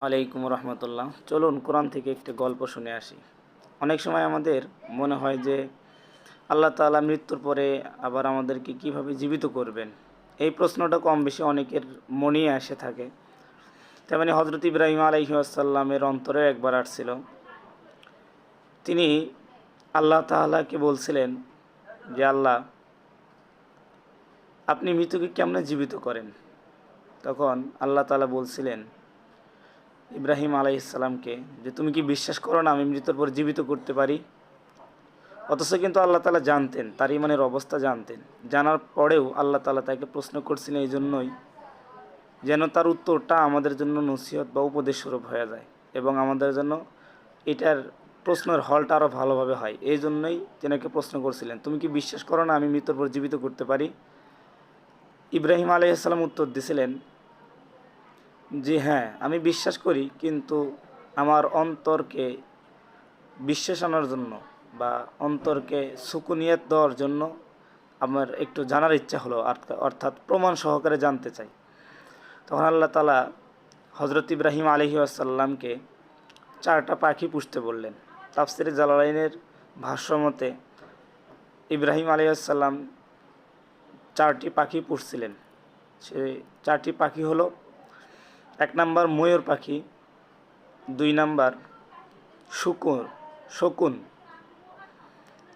আলাইকুম রহমতুল্লাহ। চলুন কোরআন থেকে একটি গল্প শুনে আসি। অনেক সময় আমাদের মনে হয় যে আল্লাহ তাআলা মৃত্যুর পরে আবার আমাদেরকে কীভাবে জীবিত করবেন? এই প্রশ্নটা কম বেশি অনেকের মনেই এসে থাকে। তেমনি হজরত ইব্রাহিম আলহি আসাল্লামের অন্তরে একবার আসছিল। তিনি আল্লাহ তাআলাকে বলছিলেন যে, আল্লাহ, আপনি মৃত্যুকে কেমনে জীবিত করেন? তখন আল্লাহ তাআলা বলছিলেন ইব্রাহিম আলাইসাল্লামকে যে, তুমি কি বিশ্বাস করো না আমি মৃত্যুর পর জীবিত করতে পারি? অথচ কিন্তু আল্লাহ তালা জানতেন, তার ইমানের অবস্থা জানতেন। জানার পরেও আল্লাহ তালা তাকে প্রশ্ন করছিলেন এই জন্যই যেন তার উত্তরটা আমাদের জন্য নসিহত বা উপদেশ স্বরূপ হয়ে যায় এবং আমাদের জন্য এটার প্রশ্নের হলটা আরও ভালোভাবে হয়। এই জন্যই তেনাকে প্রশ্ন করছিলেন, তুমি কি বিশ্বাস করো না আমি মৃত্যুর পর জীবিত করতে পারি? ইব্রাহিম আলাইসাল্লাম উত্তর দিছিলেন জি হ্যাঁ আমি বিশ্বাস করি, কিন্তু আমার অন্তরকে বিশ্বাস আনার জন্য বা অন্তরকে সুকুনিয়ত দেওয়ার জন্য আমার একটু জানার ইচ্ছা হলো অর্থাৎ প্রমাণ সহকারে জানতে চাই। তখন আল্লাহ তালা হজরত ইব্রাহিম আলহি আসাল্লামকে চারটা পাখি পুষতে বললেন। তাফসিরে জালালাইনের ভাষ্যমতে ইব্রাহিম আলহি আসাল্লাম চারটি পাখি পুষছিলেন। সে চারটি পাখি হলো এক নাম্বার ময়ূর পাখি, দুই নাম্বার শুকুর, শকুন।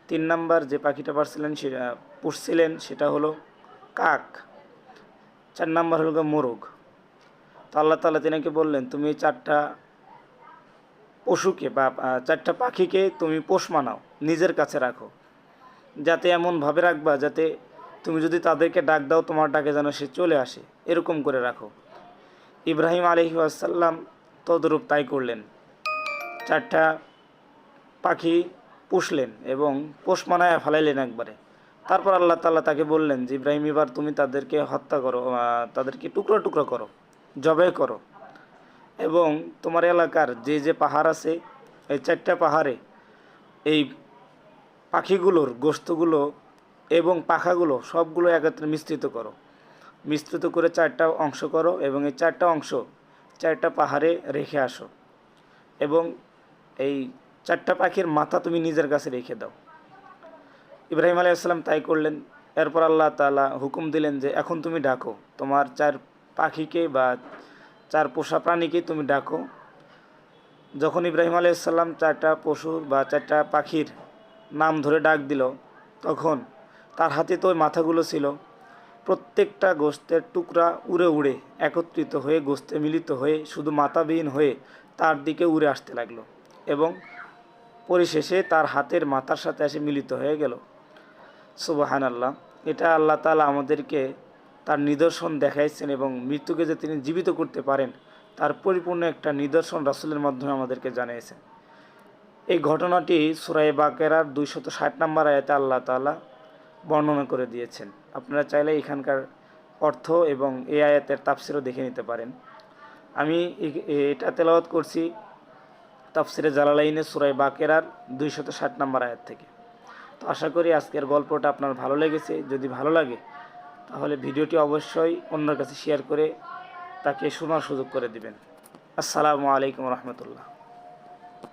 তিন নাম্বার যে পাখিটা পারছিলেন সেটা পুষছিলেন সেটা হলো কাক। চার নাম্বার হলো মোরগ। তো আল্লাহ তালা তিনাকে বললেন, তুমি চারটা পশুকে বা চারটা পাখিকে তুমি পোষ মানাও, নিজের কাছে রাখো। যাতে এমনভাবে রাখবা যাতে তুমি যদি তাদেরকে ডাক দাও, তোমার ডাকে যেন সে চলে আসে। এরকম করে রাখো। ইব্রাহিম আলহি আসাল্লাম তদরূপ তাই করলেন। চারটা পাখি পুষলেন এবং পোষ মানায় ফেলাইলেন একবারে। তারপর আল্লাহ তাল্লাহ তাকে বললেন যে, ইব্রাহিম, এবার তুমি তাদেরকে হত্যা করো তাদেরকে টুকরো টুকরো করো জবাই করো। এবং তোমার এলাকার যে যে পাহাড় আছে, এই চারটা পাহাড়ে এই পাখিগুলোর গোস্তগুলো এবং পাখাগুলো সবগুলো একত্রে মিশ্রিত করো। মিশ্রিত করে চারটা অংশ করো এবং এই চারটা অংশ, চারটা পাহাড়ে রেখে আসো এবং এই চারটা পাখির মাথা তুমি নিজের কাছে রেখে দাও। ইব্রাহিম আলাইসাল্লাম তাই করলেন। এরপর আল্লাহ তাআলা হুকুম দিলেন যে, এখন তুমি ডাকো। তোমার চার পাখিকে বা চার পোষা প্রাণীকে তুমি ডাকো। যখন ইব্রাহিম আলাইসাল্লাম চারটা পশু বা চারটা পাখির নাম ধরে ডাক দিল, তখন তার হাতে তো ওই মাথাগুলো ছিল প্রত্যেকটা গোস্তের টুকরা উড়ে উড়ে একত্রিত হয়ে গোস্তে মিলিত হয়ে শুধু মাথাবিহীন হয়ে তার দিকে উড়ে আসতে লাগল এবং পরিশেষে তার হাতের মাথার সাথে এসে মিলিত হয়ে গেল। সুবাহান আল্লাহ এটা আল্লাহ তালা আমাদেরকে তার নিদর্শন দেখাইছেন এবং মৃত্যুকে যে তিনি জীবিত করতে পারেন, তার পরিপূর্ণ একটা নিদর্শন রাসুলের মাধ্যমে আমাদেরকে জানিয়েছেন। এই ঘটনাটি সুরাই বাকেরার দুইশত ষাট নম্বর আয়াতে আল্লাহ তাআলা বর্ণনা করে দিয়েছেন। আপনারা চাইলে এখানকার অর্থ এবং এ আয়াতের তাফসিরও দেখে নিতে পারেন। আমি এটা তেলাওয়াত করছি তাফসিরে জালালাইনে সুরাই বাকেরার দুইশত ষাট নম্বর আয়াত থেকে। তো আশা করি আজকের গল্পটা আপনার ভালো লেগেছে। যদি ভালো লাগে, তাহলে ভিডিওটি অবশ্যই অন্যের কাছে শেয়ার করে তাকে শোনার সুযোগ করে দিবেন। আসসালামু আলাইকুম রহমতুল্লাহ।